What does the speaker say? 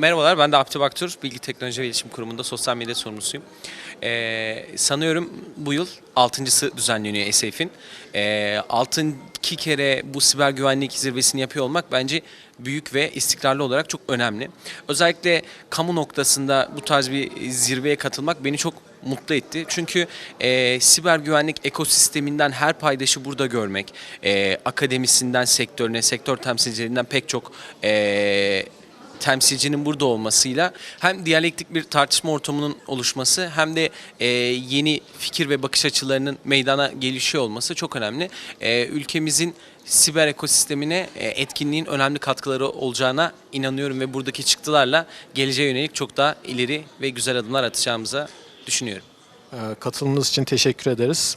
Merhabalar, ben de Abdi Baktur, Bilgi Teknoloji ve İletişim Kurumu'nda sosyal medya sorumlusuyum. Ee, sanıyorum bu yıl altıncısı düzenleniyor ESEF'in. Ee, altın iki kere bu siber güvenlik zirvesini yapıyor olmak bence büyük ve istikrarlı olarak çok önemli. Özellikle kamu noktasında bu tarz bir zirveye katılmak beni çok mutlu etti. Çünkü e, siber güvenlik ekosisteminden her paydaşı burada görmek, e, akademisinden sektörüne, sektör temsilcilerinden pek çok e, temsilcinin burada olmasıyla hem diyalektik bir tartışma ortamının oluşması hem de e, yeni fikir ve bakış açılarının meydana gelişiyor olması çok önemli. E, ülkemizin siber ekosistemine e, etkinliğin önemli katkıları olacağına inanıyorum ve buradaki çıktılarla geleceğe yönelik çok daha ileri ve güzel adımlar atacağımıza düşünüyorum. Ee, Katılımınız için teşekkür ederiz.